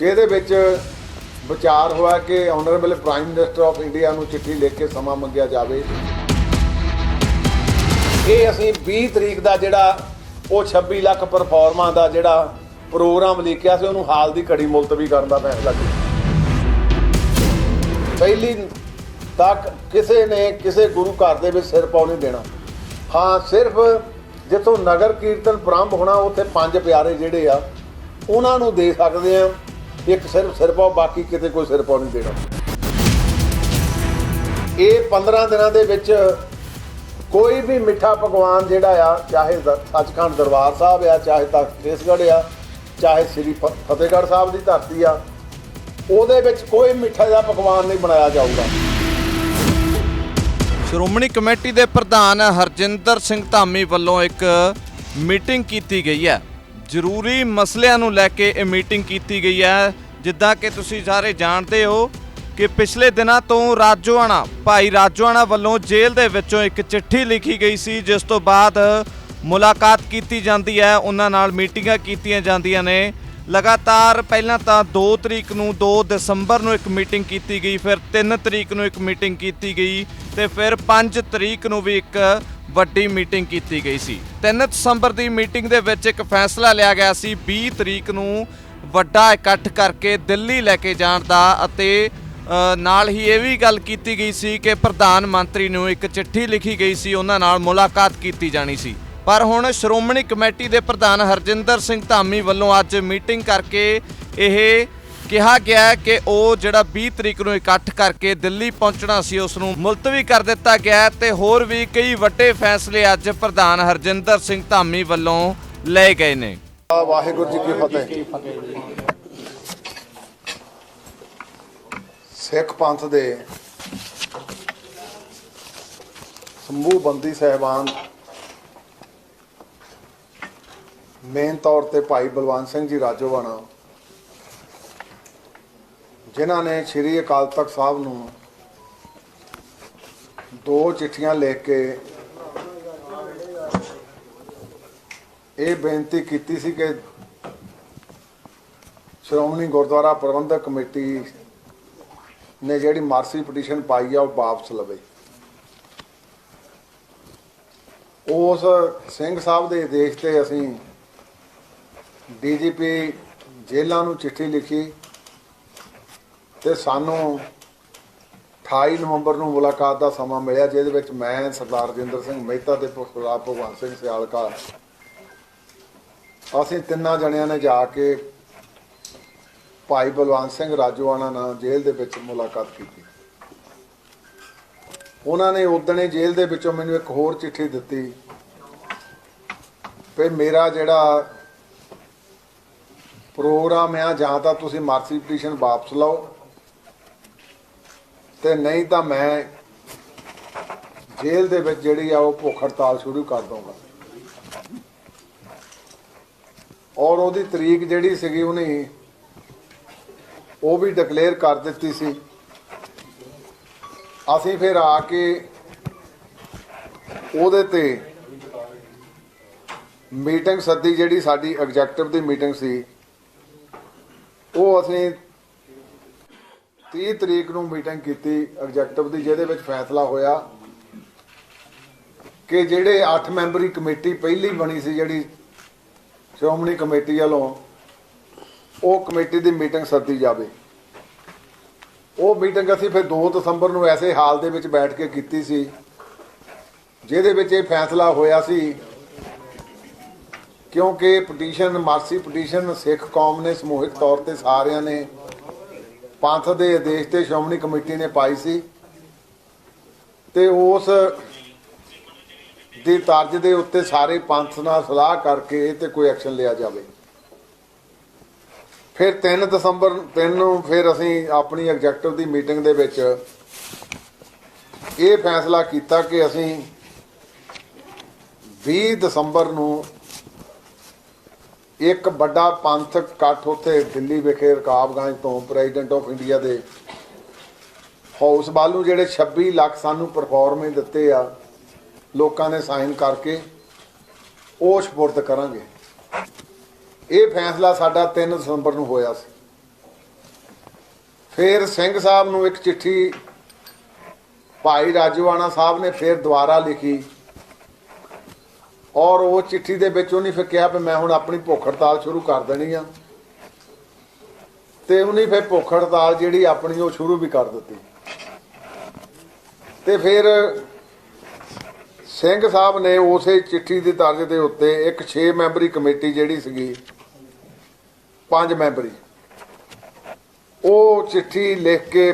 ਜਿਹਦੇ ਵਿੱਚ ਵਿਚਾਰ ਹੋਇਆ ਕਿ honourable prime minister of India ਨੂੰ ਚਿੱਠੀ ਲਿਖ ਕੇ ਸਮਾਂ ਮੰਗਿਆ ਜਾਵੇ। ਇਹ ਅਸੀਂ 20 ਤਰੀਕ ਦਾ ਜਿਹੜਾ ਉਹ 26 ਲੱਖ ਪਰਫਾਰਮਾਂ ਦਾ ਜਿਹੜਾ ਪ੍ਰੋਗਰਾਮ ਲਿਖਿਆ ਸੀ, ਉਹਨੂੰ ਹਾਲ ਦੀ ਘੜੀ ਮੁਲਤਵੀ ਕਰਨ ਦਾ ਫੈਸਲਾ ਕੀਤਾ। ਪਹਿਲੀ ਤੱਕ ਕਿਸੇ ਨੇ ਕਿਸੇ ਗੁਰੂ ਘਰ ਦੇ ਵਿੱਚ ਸਿਰ ਪਾਉ ਨਹੀਂ ਦੇਣਾ। ਹਾਂ, ਸਿਰਫ ਜਿੱਥੋਂ ਨਗਰ ਕੀਰਤਨ ਪ੍ਰਾਰੰਭ ਹੋਣਾ, ਉੱਥੇ ਪੰਜ ਪਿਆਰੇ ਜਿਹੜੇ ਆ, ਉਹਨਾਂ ਨੂੰ ਦੇ ਸਕਦੇ ਆ। ਇੱਕ ਸਿਰਫ ਸਿਰ ਪਾਓ, ਬਾਕੀ ਕਿਤੇ ਕੋਈ ਸਿਰ ਪਾਉ ਨਹੀਂ ਦੇਣਾ। ਇਹ 15 ਦਿਨਾਂ ਦੇ ਵਿੱਚ ਕੋਈ ਵੀ ਮਿੱਠਾ ਪਕਵਾਨ ਜਿਹੜਾ ਆ, ਚਾਹੇ ਸੱਚਖੰਡ ਦਰਬਾਰ ਸਾਹਿਬ ਆ, ਚਾਹੇ ਤਖਤ ਕੇਸਗੜ੍ਹ ਆ, ਚਾਹੇ ਸ੍ਰੀ ਫ- ਫਤਿਹਗੜ੍ਹ ਸਾਹਿਬ ਦੀ ਧਰਤੀ ਆ, ਉਹਦੇ ਵਿੱਚ ਕੋਈ ਮਿੱਠਾ ਜਿਹਾ ਪਕਵਾਨ ਨਹੀਂ ਬਣਾਇਆ ਜਾਊਗਾ। ਸ਼੍ਰੋਮਣੀ ਕਮੇਟੀ ਦੇ ਪ੍ਰਧਾਨ ਹਰਜਿੰਦਰ ਸਿੰਘ ਧਾਮੀ ਵੱਲੋਂ ਇੱਕ ਮੀਟਿੰਗ ਕੀਤੀ ਗਈ ਹੈ। ਜ਼ਰੂਰੀ ਮਸਲਿਆਂ ਨੂੰ ਲੈ ਕੇ ਇਹ ਮੀਟਿੰਗ ਕੀਤੀ ਗਈ ਹੈ। ਜਿੱਦਾਂ ਕਿ ਤੁਸੀਂ ਸਾਰੇ ਜਾਣਦੇ ਹੋ ਕਿ ਪਿਛਲੇ ਦਿਨਾਂ ਤੋਂ ਰਾਜੋਆਣਾ, ਭਾਈ ਰਾਜੋਆਣਾ ਵੱਲੋਂ ਜੇਲ੍ਹ ਦੇ ਵਿੱਚੋਂ ਇੱਕ ਚਿੱਠੀ ਲਿਖੀ ਗਈ ਸੀ, ਜਿਸ ਤੋਂ ਬਾਅਦ ਮੁਲਾਕਾਤ ਕੀਤੀ ਜਾਂਦੀ ਹੈ। ਉਹਨਾਂ ਨਾਲ ਮੀਟਿੰਗਾਂ ਕੀਤੀਆਂ ਜਾਂਦੀਆਂ ਨੇ। ਲਗਾਤਾਰ ਪਹਿਲਾਂ ਤਾਂ 2 ਤਰੀਕ ਨੂੰ 2 ਦਸੰਬਰ ਨੂੰ ਇੱਕ ਮੀਟਿੰਗ ਕੀਤੀ ਗਈ, ਫਿਰ 3 ਤਰੀਕ ਨੂੰ ਇੱਕ ਮੀਟਿੰਗ ਕੀਤੀ ਗਈ। ਤੇ ਫਿਰ 5 ਤਰੀਕ ਨੂੰ ਵੀ ਇੱਕ ਵੱਡੀ ਮੀਟਿੰਗ ਕੀਤੀ ਗਈ ਸੀ। 3 ਦਸੰਬਰ ਦੀ ਮੀਟਿੰਗ ਦੇ ਵਿੱਚ ਇੱਕ ਫੈਸਲਾ ਲਿਆ ਗਿਆ ਸੀ 20 ਤਰੀਕ ਨੂੰ ਵੱਡਾ ਇਕੱਠ ਕਰਕੇ ਦਿੱਲੀ ਲੈ ਕੇ ਜਾਣ ਦਾ ਅਤੇ ਨਾਲ ਹੀ ਇਹ ਵੀ ਗੱਲ ਕੀਤੀ ਗਈ ਸੀ ਕਿ ਪ੍ਰਧਾਨ ਮੰਤਰੀ ਨੂੰ ਇੱਕ ਚਿੱਠੀ ਲਿਖੀ ਗਈ ਸੀ, ਉਹਨਾਂ ਨਾਲ ਮੁਲਾਕਾਤ ਕੀਤੀ ਜਾਣੀ ਸੀ। ਪਰ ਹੁਣ ਸ਼੍ਰੋਮਣੀ ਕਮੇਟੀ ਦੇ ਪ੍ਰਧਾਨ ਹਰਜਿੰਦਰ ਸਿੰਘ ਧਾਮੀ ਵੱਲੋਂ ਅੱਜ ਮੀਟਿੰਗ ਕਰਕੇ ਇਹ ਕਿਹਾ ਗਿਆ ਹੈ ਕਿ ਉਹ ਜਿਹੜਾ 20 ਤਰੀਕ ਨੂੰ ਇਕੱਠ ਕਰਕੇ ਦਿੱਲੀ ਪਹੁੰਚਣਾ ਸੀ, ਉਸ ਨੂੰ ਮੁਲਤਵੀ ਕਰ ਦਿੱਤਾ ਗਿਆ ਤੇ ਹੋਰ ਵੀ ਕਈ ਵੱਡੇ ਫੈਸਲੇ ਅੱਜ ਪ੍ਰਧਾਨ ਹਰਜਿੰਦਰ ਸਿੰਘ ਧਾਮੀ ਵੱਲੋਂ ਲਏ ਗਏ ਨੇ। ਵਾਹਿਗੁਰੂ ਜੀ ਕੀ ਫਤਿਹ। ਸਿੱਖ ਪੰਥ ਦੇ ਸਮੂਹ ਬੰਦੀ ਸਹਿਬਾਨ ਮੇਨ ਤੌਰ ਤੇ ਭਾਈ ਬਲਵੰਤ ਸਿੰਘ ਜੀ ਰਾਜੋਵਾਣਾ ਜਿਨ੍ਹਾਂ ਨੇ ਸ੍ਰੀ ਅਕਾਲ ਤਖਤ ਸਾਹਿਬ ਨੂੰ ਦੋ ਚਿੱਠੀਆਂ ਲਿਖ ਕੇ ਇਹ ਬੇਨਤੀ ਕੀਤੀ ਸੀ ਕਿ ਸ਼੍ਰੋਮਣੀ ਗੁਰਦੁਆਰਾ ਪ੍ਰਬੰਧਕ ਕਮੇਟੀ ਨੇ ਜਿਹੜੀ ਮਾਰਸੀ ਪਟੀਸ਼ਨ ਪਾਈ ਆ, ਉਹ ਵਾਪਸ ਲਵੇ। ਉਸ ਸਿੰਘ ਸਾਹਿਬ ਦੇ ਆਦੇਸ਼ ਤੇ ਅਸੀਂ ਡੀਜੀਪੀ ਜੇਲ੍ਹਾਂ ਨੂੰ ਚਿੱਠੀ ਲਿਖੀ। ਤੇ ਸਾਨੂੰ 28 ਨਵੰਬਰ ਨੂੰ ਮੁਲਾਕਾਤ ਦਾ ਸਮਾਂ ਮਿਲਿਆ, ਜਿਹਦੇ ਵਿੱਚ ਮੈਂ ਸਰਦਾਰ ਰਜਿੰਦਰ ਸਿੰਘ ਮਹਿਤਾ ਤੇ ਸਰਦਾਰ ਭਗਵਾਨ ਸਿੰਘ ਸਿਆਲਕਾ ਅਸੀਂ ਤਿੰਨਾਂ ਜਣਿਆਂ ਨੇ ਜਾ ਕੇ ਭਾਈ ਬਲਵੰਤ ਸਿੰਘ ਰਾਜੋਆਣਾ ਨਾਲ ਜੇਲ੍ਹ ਦੇ ਵਿੱਚ ਮੁਲਾਕਾਤ ਕੀਤੀ। ਉਹਨਾਂ ਨੇ ਉਦਣੇ ਜੇਲ੍ਹ ਦੇ ਵਿੱਚੋਂ ਮੈਨੂੰ ਇੱਕ ਹੋਰ ਚਿੱਠੀ ਦਿੱਤੀ ਵੀ ਮੇਰਾ ਜਿਹੜਾ ਪ੍ਰੋਗਰਾਮ ਆ, ਜਾਂ ਤਾਂ ਤੁਸੀਂ ਮਾਰਸੀ ਪਟੀਸ਼ਨ ਵਾਪਸ ਲਓ ਤੇ ਨਹੀਂ ਤਾਂ ਮੈਂ ਜੇਲ੍ਹ ਦੇ ਵਿੱਚ ਜਿਹੜੀ ਆ ਉਹ ਭੁੱਖ ਹੜਤਾਲ ਸ਼ੁਰੂ ਕਰ ਦਊਂਗਾ। ਔਰ ਉਹਦੀ ਤਰੀਕ ਜਿਹੜੀ ਸੀਗੀ ਉਹਨੇ ਉਹ ਵੀ ਡਿਕਲੇਅਰ ਕਰ ਦਿੱਤੀ ਸੀ। ਅਸੀਂ ਫਿਰ ਆ ਕੇ ਉਹਦੇ ਤੇ ਮੀਟਿੰਗ ਸੱਦੀ ਜਿਹੜੀ ਸਾਡੀ ਐਗਜ਼ੈਕਟਿਵ ਦੀ ਮੀਟਿੰਗ ਸੀ, ਉਹ ਅਸੀਂ 30 ਤਰੀਕ ਨੂੰ ਮੀਟਿੰਗ ਕੀਤੀ ਐਗਜ਼ੈਕਟਿਵ ਦੀ, ਜਿਹਦੇ ਵਿੱਚ ਫੈਸਲਾ ਹੋਇਆ ਕਿ ਜਿਹੜੇ 8 ਮੈਂਬਰੀ ਕਮੇਟੀ ਪਹਿਲੀ ਬਣੀ ਸੀ, ਜਿਹੜੀ ਸ਼੍ਰੋਮਣੀ ਕਮੇਟੀ ਵੱਲੋਂ, ਉਹ ਕਮੇਟੀ ਦੀ ਮੀਟਿੰਗ ਸੱਦੀ ਜਾਵੇ। ਉਹ ਮੀਟਿੰਗ ਅਸੀਂ ਫਿਰ 2 ਦਸੰਬਰ ਨੂੰ ਐਸੇ ਹਾਲ ਦੇ ਵਿੱਚ ਬੈਠ ਕੇ ਕੀਤੀ ਸੀ, ਜਿਹਦੇ ਵਿੱਚ ਇਹ ਫੈਸਲਾ ਹੋਇਆ ਸੀ, ਕਿਉਂਕਿ ਪਟੀਸ਼ਨ ਮਾਰਸੀ ਪਟੀਸ਼ਨ ਸਿੱਖ ਕੌਮ ਨੇ ਸਮੂਹਿਕ ਤੌਰ ਤੇ ਸਾਰਿਆਂ ਨੇ ਪੰਥ ਦੇ ਆਦੇਸ਼ ਤੇ ਸ਼੍ਰੋਮਣੀ ਕਮੇਟੀ ਨੇ ਪਾਈ ਸੀ ਤੇ ਉਸ ਦੀ ਤਰਜ ਦੇ ਉੱਤੇ ਸਾਰੇ ਪੰਥ ਨਾਲ ਸਲਾਹ ਕਰਕੇ ਇਹ ਤੇ ਕੋਈ ਐਕਸ਼ਨ ਲਿਆ ਜਾਵੇ। ਫਿਰ 3 ਦਸੰਬਰ 3 ਨੂੰ ਫਿਰ ਅਸੀਂ ਆਪਣੀ ਐਗਜ਼ੈਕਟਿਵ ਦੀ ਮੀਟਿੰਗ ਦੇ ਵਿੱਚ ਇਹ ਫੈਸਲਾ ਕੀਤਾ ਕਿ ਅਸੀਂ 20 ਦਸੰਬਰ ਨੂੰ ਇੱਕ ਵੱਡਾ ਪੰਥਕ ਇਕੱਠ ਉੱਥੇ ਦਿੱਲੀ ਵਿਖੇ ਰਕਾਬਗੰਜ ਤੋਂ ਪ੍ਰੈਜ਼ੀਡੈਂਟ ਆਫ ਇੰਡੀਆ ਦੇ ਹਾਊਸ ਬਾਲੂ ਜਿਹੜੇ 26 ਲੱਖ ਸਾਨੂੰ ਪਰਫਾਰਮੇ ਦਿੱਤੇ ਆ, ਲੋਕਾਂ ਨੇ ਸਾਈਨ ਕਰਕੇ ਉਹ ਸਪੁਰਦ ਕਰਾਂਗੇ। ਇਹ ਫੈਸਲਾ ਸਾਡਾ 3 ਦਸੰਬਰ ਨੂੰ ਹੋਇਆ ਸੀ। ਫਿਰ ਸਿੰਘ ਸਾਹਿਬ ਨੂੰ ਇੱਕ ਚਿੱਠੀ ਭਾਈ ਰਾਜਵਾਨਾ ਸਾਹਿਬ ਨੇ ਫਿਰ ਦੁਬਾਰਾ ਲਿਖੀ। ਔਰ ਉਹ ਚਿੱਠੀ ਦੇ ਵਿੱਚ ਉਹਨੇ ਫਿਰ ਕਿਹਾ ਵੀ ਮੈਂ ਹੁਣ ਆਪਣੀ ਭੁੱਖ ਹੜਤਾਲ ਸ਼ੁਰੂ ਕਰ ਦੇਣੀ ਆ। ਤੇ ਉਹਨੇ ਫਿਰ ਭੁੱਖ ਹੜਤਾਲ ਜਿਹੜੀ ਆਪਣੀ ਉਹ ਸ਼ੁਰੂ ਵੀ ਕਰ ਦਿੱਤੀ। ਤੇ ਫਿਰ ਸਿੰਘ ਸਾਹਿਬ ਨੇ ਉਸੇ ਚਿੱਠੀ ਦੀ ਤਰਜ਼ ਦੇ ਉੱਤੇ ਇੱਕ 6 ਮੈਂਬਰੀ ਕਮੇਟੀ ਜਿਹੜੀ ਸੀਗੀ, ਪੰਜ ਮੈਂਬਰੀ, ਉਹ ਚਿੱਠੀ ਲਿਖ ਕੇ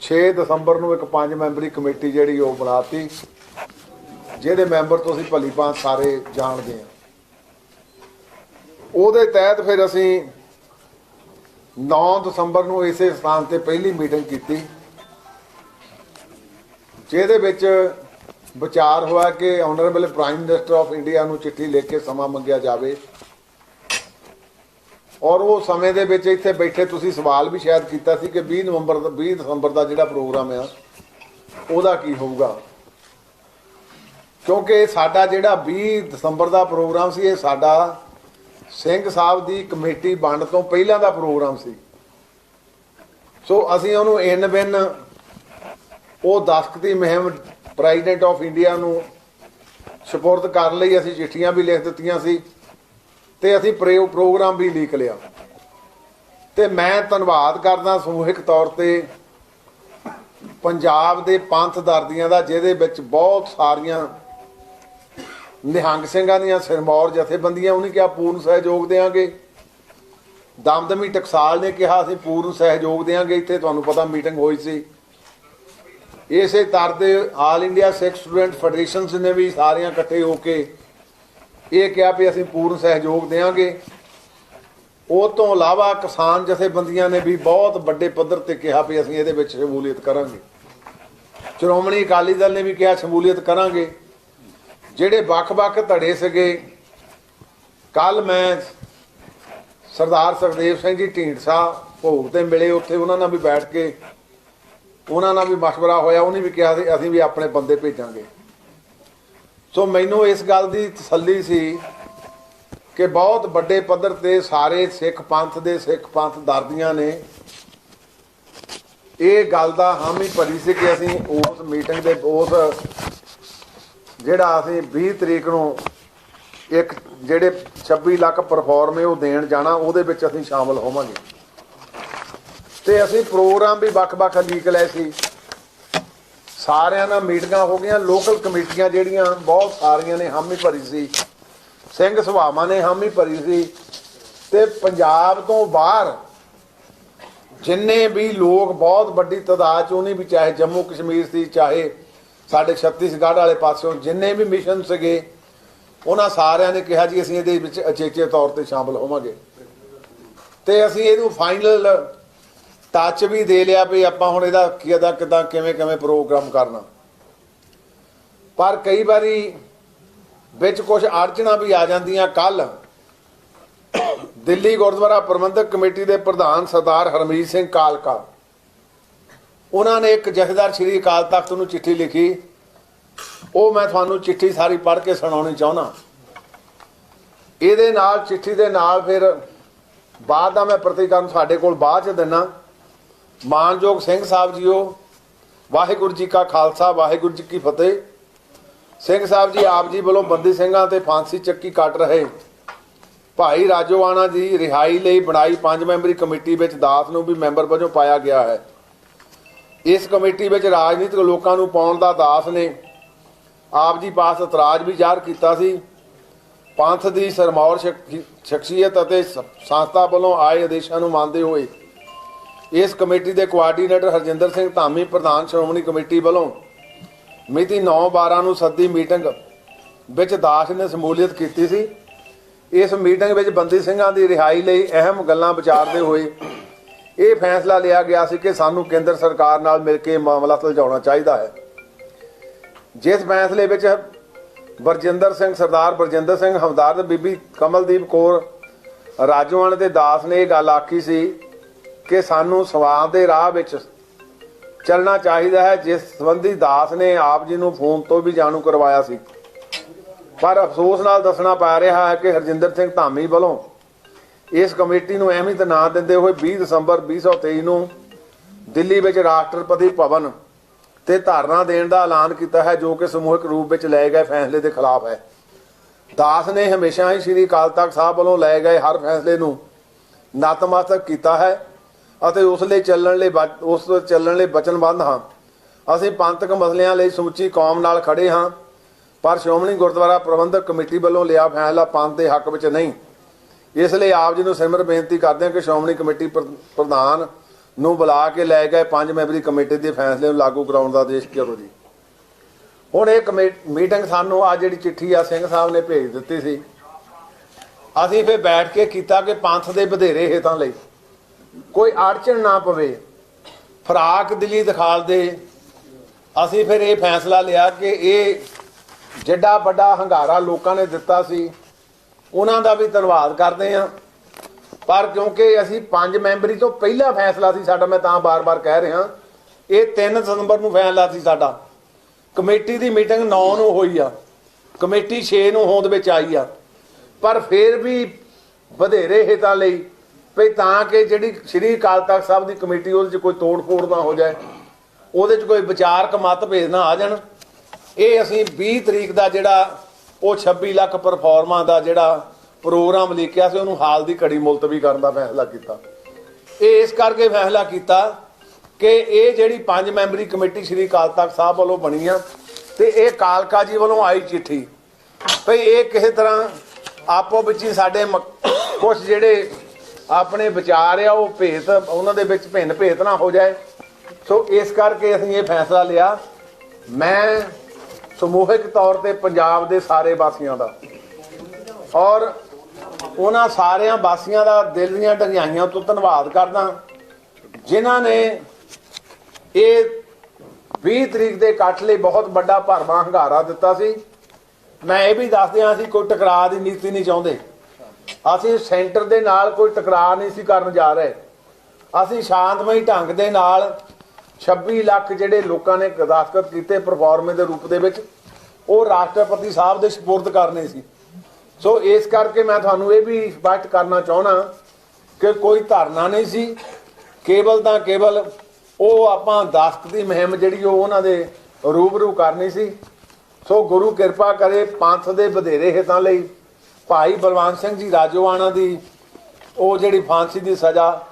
6 ਦਸੰਬਰ ਨੂੰ ਇੱਕ ਪੰਜ ਮੈਂਬਰੀ ਕਮੇਟੀ ਜਿਹੜੀ ਉਹ ਬਣਾਤੀ। ਜਿਹਦੇ ਮੈਂਬਰ ਤੁਸੀਂ ਭਲੀ ਭਾਂ ਸਾਰੇ ਜਾਣਦੇ ਆ ਉਹਦੇ ਤਹਿਤ ਫਿਰ ਅਸੀਂ 9 ਦਸੰਬਰ ਨੂੰ ਇਸੇ ਸਥਾਨ ਤੇ ਪਹਿਲੀ ਮੀਟਿੰਗ ਕੀਤੀ, ਜਿਹਦੇ ਵਿੱਚ ਵਿਚਾਰ ਹੋਇਆ ਕਿ honourable prime minister of India ਨੂੰ ਚਿੱਠੀ ਲਿਖ ਕੇ ਸਮਾਂ ਮੰਗਿਆ ਜਾਵੇ। ਔਰ ਉਹ ਸਮੇਂ ਦੇ ਵਿੱਚ ਇੱਥੇ ਬੈਠੇ ਤੁਸੀਂ ਸਵਾਲ ਵੀ ਸ਼ਾਇਦ ਕੀਤਾ ਸੀ ਕਿ 20 ਨਵੰਬਰ ਦਾ 20 ਦਸੰਬਰ ਦਾ ਜਿਹੜਾ ਪ੍ਰੋਗਰਾਮ ਆ, ਉਹਦਾ ਕੀ ਹੋਊਗਾ। ਕਿਉਂਕਿ ਸਾਡਾ ਜਿਹੜਾ 20 ਦਸੰਬਰ ਦਾ ਪ੍ਰੋਗਰਾਮ ਸੀ, ਇਹ ਸਾਡਾ ਸਿੰਘ ਸਾਹਿਬ ਦੀ ਕਮੇਟੀ ਵੰਡ ਤੋਂ ਪਹਿਲਾਂ ਦਾ ਪ੍ਰੋਗਰਾਮ ਸੀ। ਸੋ ਅਸੀਂ ਉਹਨੂੰ ਇਨ ਬਿਨ ਉਹ ਦਸਤਖਤੀ ਮੁਹਿੰਮ ਪ੍ਰੈਜ਼ੀਡੈਂਟ ਆਫ ਇੰਡੀਆ ਨੂੰ ਸਪੁਰਦ ਕਰਨ ਲਈ ਅਸੀਂ ਚਿੱਠੀਆਂ ਵੀ ਲਿਖ ਦਿੱਤੀਆਂ ਸੀ ਤੇ ਅਸੀਂ ਪ੍ਰੋ- ਪ੍ਰੋਗਰਾਮ ਵੀ ਲਿਖ ਲਿਆ। ਤੇ ਮੈਂ ਧੰਨਵਾਦ ਕਰਦਾ ਸਮੂਹਿਕ ਤੌਰ ਤੇ ਪੰਜਾਬ ਦੇ ਪੰਥ ਦਰਦੀਆਂ ਦਾ, ਜਿਹਦੇ ਵਿੱਚ ਬਹੁਤ ਸਾਰੀਆਂ ਨਿਹੰਗ ਸਿੰਘਾਂ ਦੀਆਂ ਸਿਰਮੌਰ ਜਥੇਬੰਦੀਆਂ, ਉਹਨੇ ਕਿਹਾ, ਪੂਰਨ ਸਹਿਯੋਗ ਦੇਵਾਂਗੇ ਦਮਦਮੀ ਟਕਸਾਲ ਨੇ ਕਿਹਾ, ਅਸੀਂ ਪੂਰਨ ਸਹਿਯੋਗ ਦੇਵਾਂਗੇ ਇੱਥੇ ਤੁਹਾਨੂੰ ਪਤਾ ਮੀਟਿੰਗ ਹੋਈ ਸੀ। ਇਸੇ ਤਰ ਦੇ ਆਲ ਇੰਡੀਆ ਸਿੱਖ ਸਟੂਡੈਂਟ ਫੈਡਰੇਸ਼ਨਸ ਨੇ ਵੀ ਸਾਰਿਆਂ ਇਕੱਠੇ ਹੋ ਕੇ ਇਹ ਕਿਹਾ ਵੀ ਅਸੀਂ ਪੂਰਨ ਸਹਿਯੋਗ ਦੇਵਾਂਗੇ ਉਹ ਤੋਂ ਇਲਾਵਾ ਕਿਸਾਨ ਜਥੇਬੰਦੀਆਂ ਨੇ ਵੀ ਬਹੁਤ ਵੱਡੇ ਪੱਧਰ ਤੇ ਕਿਹਾ ਵੀ ਅਸੀਂ ਇਹਦੇ ਵਿੱਚ ਸ਼ਮੂਲੀਅਤ ਕਰਾਂਗੇ। ਸ਼੍ਰੋਮਣੀ ਅਕਾਲੀ ਦਲ ਨੇ ਵੀ ਕਿਹਾ, ਸ਼ਮੂਲੀਅਤ ਕਰਾਂਗੇ। ਜਿਹੜੇ ਵੱਖ-ਵੱਖ ਧੜੇ ਸੀਗੇ ਕੱਲ ਮੈਂ ਸਰਦਾਰ ਸੁਖਦੇਵ ਸਿੰਘ ਜੀ ਢੀਂਡਸਾ ਭੋਗ ਤੇ ਮਿਲੇ ਉੱਥੇ ਉਹਨਾਂ ਨਾਲ ਵੀ ਬੈਠ ਕੇ ਉਹਨਾਂ ਨਾਲ ਵੀ مشورہ ਹੋਇਆ ਉਹਨੇ ਵੀ ਕਿਹਾ ਸੀ ਅਸੀਂ ਵੀ ਆਪਣੇ ਬੰਦੇ ਭੇਜਾਂਗੇ ਸੋ ਮੈਨੂੰ ਇਸ ਗੱਲ ਦੀ ਤਸੱਲੀ ਸੀ ਕਿ ਬਹੁਤ ਵੱਡੇ ਪੱਧਰ ਤੇ ਸਾਰੇ ਸਿੱਖ ਪੰਥ ਦੇ ਸਿੱਖ ਪੰਥ ਦਰਦੀਆਂ ਨੇ ਇਹ ਗੱਲ ਦਾ ਹਾਮੀ ਭਰੀ ਸੀ ਕਿ ਅਸੀਂ ਉਸ ਮੀਟਿੰਗ ਦੇ ਉਸ ਜਿਹੜਾ ਅਸੀਂ 20 ਤਰੀਕ ਨੂੰ ਇੱਕ ਜਿਹੜੇ 26 ਲੱਖ ਪਰਫਾਰਮੇ ਉਹ ਦੇਣ ਜਾਣਾ, ਉਹਦੇ ਵਿੱਚ ਅਸੀਂ ਸ਼ਾਮਲ ਹੋਵਾਂਗੇ। ਤੇ ਅਸੀਂ ਪ੍ਰੋਗਰਾਮ ਵੀ ਵੱਖ-ਵੱਖ ਲੀਕ ਲਏ ਸੀ। ਸਾਰਿਆਂ ਨਾਲ ਮੀਟਿੰਗਾਂ ਹੋ ਗਈਆਂ ਲੋਕਲ ਕਮੇਟੀਆਂ ਜਿਹੜੀਆਂ ਬਹੁਤ ਸਾਰੀਆਂ ਨੇ, ਹਾਮੀ ਭਰੀ ਸੀ। ਸਿੰਘ ਸੁਭਾਵਾਂ ਨੇ ਹਾਮੀ ਭਰੀ ਸੀ। ਤੇ ਪੰਜਾਬ ਤੋਂ ਬਾਹਰ ਜਿੰਨੇ ਵੀ ਲੋਕ ਬਹੁਤ ਵੱਡੀ ਤਾਦਾਦ ਚ, ਉਹਨੇ ਵੀ ਚਾਹੇ ਜੰਮੂ ਕਸ਼ਮੀਰ ਸੀ, ਚਾਹੇ ਸਾਡੇ ਛੱਤੀਸਗੜ੍ਹ ਵਾਲੇ ਪਾਸਿਓਂ ਜਿੰਨੇ ਵੀ ਮਿਸ਼ਨ ਸੀਗੇ, ਉਹਨਾਂ ਸਾਰਿਆਂ ਨੇ ਕਿਹਾ ਜੀ, ਅਸੀਂ ਇਹਦੇ ਵਿੱਚ ਅਚੇਚੇ ਤੌਰ ਤੇ ਸ਼ਾਮਲ ਹੋਵਾਂਗੇ। ਤੇ ਅਸੀਂ ਇਹਨੂੰ ਫਾਈਨਲ ਟੱਚ ਵੀ ਦੇ ਲਿਆ ਵੀ ਆਪਾਂ ਹੁਣ ਇਹਦਾ ਕਿਹਦਾ ਕਿਦਾਂ ਕਿਵੇਂ ਕਿਵੇਂ ਪ੍ਰੋਗਰਾਮ ਕਰਨਾ। ਪਰ ਕਈ ਵਾਰੀ ਵਿੱਚ ਕੁਝ ਅੜਚਣਾ ਵੀ ਆ ਜਾਂਦੀਆਂ ਕੱਲ ਦਿੱਲੀ ਗੁਰਦੁਆਰਾ ਪ੍ਰਬੰਧਕ ਕਮੇਟੀ ਦੇ ਪ੍ਰਧਾਨ ਸਰਦਾਰ ਹਰਮੀਤ ਸਿੰਘ ਕਾਲਕਾ ਉਹਨਾਂ ਨੇ ਇੱਕ ਜਥੇਦਾਰ ਸ੍ਰੀ ਅਕਾਲ ਤਖਤ ਨੂੰ ਚਿੱਠੀ ਲਿਖੀ। ਉਹ ਮੈਂ ਤੁਹਾਨੂੰ ਚਿੱਠੀ ਸਾਰੀ ਪੜ੍ਹ ਕੇ ਸੁਣਾਉਣੀ ਚਾਹੁੰਦਾ। ਇਹਦੇ ਨਾਲ, ਚਿੱਠੀ ਦੇ ਨਾਲ ਫਿਰ ਬਾਅਦ ਦਾ ਮੈਂ ਪ੍ਰਤੀਕਰਮ ਸਾਡੇ ਕੋਲ ਬਾਅਦ ਚ ਦਿਨਾ। ਮਾਨਯੋਗ ਸਿੰਘ ਸਾਹਿਬ ਜੀਓ, ਵਾਹਿਗੁਰੂ ਜੀ ਕਾ ਖਾਲਸਾ, ਵਾਹਿਗੁਰੂ ਜੀ ਕੀ ਫਤਿਹ। ਸਿੰਘ ਸਾਹਿਬ ਜੀ, ਆਪ ਜੀ ਵੱਲੋਂ ਬੰਦੀ ਸਿੰਘਾਂ ਤੇ ਫਾਂਸੀ ਚੱਕੀ ਕੱਟ ਰਹੇ। ਭਾਈ ਰਾਜੋਆਣਾ ਜੀ, ਰਿਹਾਈ ਲਈ ਬਣਾਈ ਪੰਜ ਮੈਂਬਰੀ ਕਮੇਟੀ ਵਿੱਚ ਦਾਸ ਨੂੰ ਵੀ ਮੈਂਬਰ ਵਜੋਂ ਪਾਇਆ ਗਿਆ ਹੈ। ਇਸ ਕਮੇਟੀ ਵਿੱਚ ਰਾਜਨੀਤਿਕ ਲੋਕਾਂ ਨੂੰ ਪਾਉਣ ਦਾ ਦਾਸ ਨੇ ਆਪ ਜੀ ਪਾਸ ਇਤਰਾਜ਼ ਵੀ ਜ਼ਾਹਰ ਕੀਤਾ ਸੀ। ਪੰਥ ਦੀ ਸਰਮੌਰ ਸ਼ਖਸੀਅਤ ਅਤੇ ਸ- ਸੰਸਥਾ ਵੱਲੋਂ ਆਏ ਆਦੇਸ਼ਾਂ ਨੂੰ ਮੰਨਦੇ ਹੋਏ ਇਸ ਕਮੇਟੀ ਦੇ ਕੋਆਰਡੀਨੇਟਰ ਹਰਜਿੰਦਰ ਸਿੰਘ ਧਾਮੀ, ਪ੍ਰਧਾਨ ਸ਼੍ਰੋਮਣੀ ਕਮੇਟੀ ਵੱਲੋਂ ਮਿਤੀ 9/12 ਨੂੰ ਸੱਦੀ ਮੀਟਿੰਗ ਵਿੱਚ ਦਾਸ ਨੇ ਸ਼ਮੂਲੀਅਤ ਕੀਤੀ ਸੀ। ਇਸ ਮੀਟਿੰਗ ਵਿੱਚ ਬੰਦੀ ਸਿੰਘਾਂ ਦੀ ਰਿਹਾਈ ਲਈ ਅਹਿਮ ਗੱਲਾਂ ਵਿਚਾਰਦੇ ਹੋਏ ਇਹ ਫੈਸਲਾ ਲਿਆ ਗਿਆ ਸੀ ਕਿ ਸਾਨੂੰ ਕੇਂਦਰ ਸਰਕਾਰ ਨਾਲ ਮਿਲ ਕੇ ਮਾਮਲਾ ਸੁਲਝਾਉਣਾ ਚਾਹੀਦਾ ਹੈ। ਜਿਸ ਫੈਸਲੇ ਵਿੱਚ ਵਰਜਿੰਦਰ ਸਿੰਘ, ਸਰਦਾਰ ਵਰਜਿੰਦਰ ਸਿੰਘ ਹਮਦਾਰ ਤੇ ਬੀਬੀ ਕਮਲਦੀਪ ਕੌਰ, ਰਾਜੋਆਣ ਦੇ ਦਾਸ ਨੇ ਇਹ ਗੱਲ ਆਖੀ ਸੀ ਕਿ ਸਾਨੂੰ ਸਵਾਦ ਦੇ ਰਾਹ ਵਿੱਚ ਚੱਲਣਾ ਚਾਹੀਦਾ ਹੈ, ਜਿਸ ਸੰਬੰਧੀ ਦਾਸ ਨੇ ਆਪ ਜੀ ਨੂੰ ਫੋਨ ਤੋਂ ਵੀ ਜਾਣੂ ਕਰਵਾਇਆ ਸੀ। ਪਰ ਅਫਸੋਸ ਨਾਲ ਦੱਸਣਾ ਪੈ ਰਿਹਾ ਹੈ ਕਿ ਹਰਜਿੰਦਰ ਸਿੰਘ ਧਾਮੀ ਵੱਲੋਂ ਇਸ ਕਮੇਟੀ ਨੂੰ ਅਹਿਮੀਅਤ ਨਾ ਦਿੰਦੇ ਹੋਏ 20 ਦਸੰਬਰ 2023 ਨੂੰ ਦਿੱਲੀ ਵਿੱਚ ਰਾਸ਼ਟਰਪਤੀ ਭਵਨ ਤੇ ਧਾਰਨਾ ਦੇਣ ਦਾ ਐਲਾਨ ਕੀਤਾ ਹੈ, ਜੋ ਕਿ ਸਮੂਹਿਕ ਰੂਪ ਵਿੱਚ ਲਏ ਗਏ ਫੈਸਲੇ ਦੇ ਖਿਲਾਫ ਹੈ। ਦਾਸ ਨੇ ਹਮੇਸ਼ਾ ਹੀ ਸ੍ਰੀ ਅਕਾਲ ਤਖਤ ਸਾਹਿਬ ਵੱਲੋਂ ਲਏ ਗਏ ਹਰ ਫੈਸਲੇ ਨੂੰ ਨਤਮਸਤਕ ਕੀਤਾ ਹੈ ਅਤੇ ਉਸ ਲਈ ਚੱਲਣ ਲਈ ਵਚ- ਉਸ ਚੱਲਣ ਲਈ ਵਚਨਬੱਧ ਹਾਂ। ਅਸੀਂ ਪੰਥਕ ਮਸਲਿਆਂ ਲਈ ਸਮੁੱਚੀ ਕੌਮ ਨਾਲ ਖੜੇ ਹਾਂ, ਪਰ ਸ਼੍ਰੋਮਣੀ ਗੁਰਦੁਆਰਾ ਪ੍ਰਬੰਧਕ ਕਮੇਟੀ ਵੱਲੋਂ ਲਿਆ ਫੈਸਲਾ ਪੰਥ ਦੇ ਹੱਕ ਵਿੱਚ ਨਹੀਂ। ਇਸ ਲਈ ਆਪ ਜੀ ਨੂੰ ਸਿਮਰ ਬੇਨਤੀ ਕਰਦੇ ਹਾਂ ਕਿ ਸ਼੍ਰੋਮਣੀ ਕਮੇਟੀ ਪ੍ਰਧਾਨ ਨੂੰ ਬੁਲਾ ਕੇ ਲੈ ਗਏ ਪੰਜ ਮੈਂਬਰੀ ਕਮੇਟੀ ਦੇ ਫੈਸਲੇ ਨੂੰ ਲਾਗੂ ਕਰਾਉਣ ਦਾ ਆਦੇਸ਼ ਕਰੋ ਜੀ। ਹੁਣ ਇਹ ਕਮੇ- ਮੀਟਿੰਗ ਸਾਨੂੰ ਆ ਜਿਹੜੀ ਚਿੱਠੀ ਆ ਸਿੰਘ ਸਾਹਿਬ ਨੇ ਭੇਜ ਦਿੱਤੀ ਸੀ, ਅਸੀਂ ਫਿਰ ਬੈਠ ਕੇ ਕੀਤਾ ਕਿ ਪੰਥ ਦੇ ਵਧੇਰੇ ਹਿੱਤਾਂ ਲਈ ਕੋਈ ਅੜਚਣ ਨਾ ਪਵੇ, ਫਰਾਕ ਦਿਲੀ ਦਿਖਾਲ ਦੇ ਅਸੀਂ ਫਿਰ ਇਹ ਫੈਸਲਾ ਲਿਆ ਕਿ ਇਹ ਜਿੱਡਾ ਵੱਡਾ ਹੰਗਾਰਾ ਲੋਕਾਂ ਨੇ ਦਿੱਤਾ ਸੀ ਉਹਨਾਂ ਦਾ ਵੀ ਧੰਨਵਾਦ ਕਰਦੇ ਹਾਂ। ਪਰ ਕਿਉਂਕਿ ਅਸੀਂ ਪੰਜ ਮੈਂਬਰੀ ਤੋਂ ਪਹਿਲਾ ਫੈਸਲਾ ਸੀ ਸਾਡਾ, ਮੈਂ ਤਾਂ ਬਾਰ-ਬਾਰ ਕਹਿ ਰਿਹਾ। ਇਹ 3 ਦਸੰਬਰ ਨੂੰ ਫੈਸਲਾ ਸੀ ਸਾਡਾ। ਕਮੇਟੀ ਦੀ ਮੀਟਿੰਗ 9 ਨੂੰ ਹੋਈ ਆ। ਕਮੇਟੀ 6 ਨੂੰ ਹੋਂਦ ਵਿੱਚ ਆਈ ਆ। ਪਰ ਫਿਰ ਵੀ ਵਧੇਰੇ ਹਿੱਤਾਂ ਲਈ ਵੀ ਤਾਂ ਕਿ ਜਿਹੜੀ ਸ੍ਰੀ ਅਕਾਲ ਤਖਤ ਸਾਹਿਬ ਦੀ ਕਮੇਟੀ, ਉਹਦੇ 'ਚ ਕੋਈ ਤੋੜ-ਫੋੜ ਨਾ ਹੋ ਜਾਏ। ਉਹਦੇ 'ਚ ਕੋਈ ਵਿਚਾਰਕ ਮਤਭੇਦ ਨਾ ਆ ਜਾਣ। ਇਹ ਅਸੀਂ 20 ਤਰੀਕ ਦਾ ਜਿਹੜਾ ਉਹ 26 ਲੱਖ ਪਰਫਾਰਮਾਂ ਦਾ ਜਿਹੜਾ ਪ੍ਰੋਗਰਾਮ ਲਿਖਿਆ ਸੀ, ਉਹਨੂੰ ਹਾਲ ਦੀ ਘੜੀ ਮੁਲਤਵੀ ਕਰਨ ਦਾ ਫੈਸਲਾ ਕੀਤਾ। ਇਹ ਇਸ ਕਰਕੇ ਫੈਸਲਾ ਕੀਤਾ ਕਿ ਇਹ ਜਿਹੜੀ ਪੰਜ ਮੈਂਬਰੀ ਕਮੇਟੀ ਸ੍ਰੀ ਅਕਾਲ ਤਖਤ ਸਾਹਿਬ ਵੱਲੋਂ ਬਣੀ ਆ ਤੇ ਇਹ ਕਾਲਕਾ ਜੀ ਵੱਲੋਂ ਆਈ ਚਿੱਠੀ। ਭਈ ਇਹ ਕਿਸੇ ਤਰ੍ਹਾਂ ਆਪੋ ਵਿੱਚ ਹੀ ਸਾਡੇ ਕੁਝ ਜਿਹੜੇ ਆਪਣੇ ਵਿਚਾਰ ਆ, ਉਹ ਭੇਤ, ਉਹਨਾਂ ਦੇ ਵਿੱਚ ਭਿੰਨ ਭੇਤ ਨਾ ਹੋ ਜਾਏ। ਸੋ ਇਸ ਕਰਕੇ ਅਸੀਂ ਇਹ ਫੈਸਲਾ ਲਿਆ। ਮੈਂ ਸਮੂਹਿਕ ਤੌਰ ਤੇ ਪੰਜਾਬ ਦੇ ਸਾਰੇ ਵਾਸੀਆਂ ਦਾ। ਔਰ ਉਹਨਾਂ ਸਾਰਿਆਂ ਵਾਸੀਆਂ ਦਾ ਦਿਲ ਦੀਆਂ ਢੰਗਾਈਆਂ ਤੋਂ ਧੰਨਵਾਦ ਕਰਦਾ ਜਿਨ੍ਹਾਂ ਨੇ ਇਹ 20 ਤਰੀਕ ਦੇ ਇਕੱਠ ਲਈ ਬਹੁਤ ਵੱਡਾ ਭਰਵਾਂ ਹੰਗਾਰਾ ਦਿੱਤਾ ਸੀ। ਮੈਂ ਇਹ ਵੀ ਦੱਸ ਦਿਆਂ ਅਸੀਂ ਕੋਈ ਟਕਰਾਅ ਦੀ ਨੀਤੀ ਨਹੀਂ ਚਾਹੁੰਦੇ। ਅਸੀਂ ਸੈਂਟਰ ਦੇ ਨਾਲ ਕੋਈ ਟਕਰਾਅ ਨਹੀਂ ਸੀ ਕਰਨ ਜਾ ਰਹੇ। ਅਸੀਂ ਸ਼ਾਂਤਮਈ ਢੰਗ ਦੇ ਨਾਲ 26 ਲੱਖ ਜਿਹੜੇ ਲੋਕਾਂ ਨੇ ਦਸਤਖਤ ਕੀਤੇ ਪਰਫਾਰਮੇ ਦੇ ਰੂਪ ਦੇ ਵਿੱਚ, ਉਹ ਰਾਸ਼ਟਰਪਤੀ ਸਾਹਿਬ ਦੇ ਸਪੁਰਦ ਕਰਨੇ ਸੀ। ਸੋ ਇਸ ਕਰਕੇ ਮੈਂ ਤੁਹਾਨੂੰ ਇਹ ਵੀ ਸਪਸ਼ਟ ਕਰਨਾ ਚਾਹਣਾ ਕਿ ਕੋਈ ਧਰਨਾ ਨਹੀਂ ਸੀ। ਕੇਵਲ ਤਾਂ ਕੇਵਲ ਉਹ ਆਪਾਂ ਦਾਸਤ ਦੀ ਮੁਹਿੰਮ ਜਿਹੜੀ ਉਹ ਉਹਨਾਂ ਦੇ ਰੂਬਰੂ ਕਰਨੀ ਸੀ। ਸੋ ਗੁਰੂ ਕਿਰਪਾ ਕਰੇ ਪੰਥ ਦੇ ਵਧੇਰੇ ਹਿੱਤਾਂ ਲਈ। ਭਾਈ ਬਲਵੰਤ ਸਿੰਘ ਜੀ ਰਾਜੋਆਣਾ ਦੀ ਉਹ ਜਿਹੜੀ ਫਾਂਸੀ ਦੀ ਸਜ਼ਾ,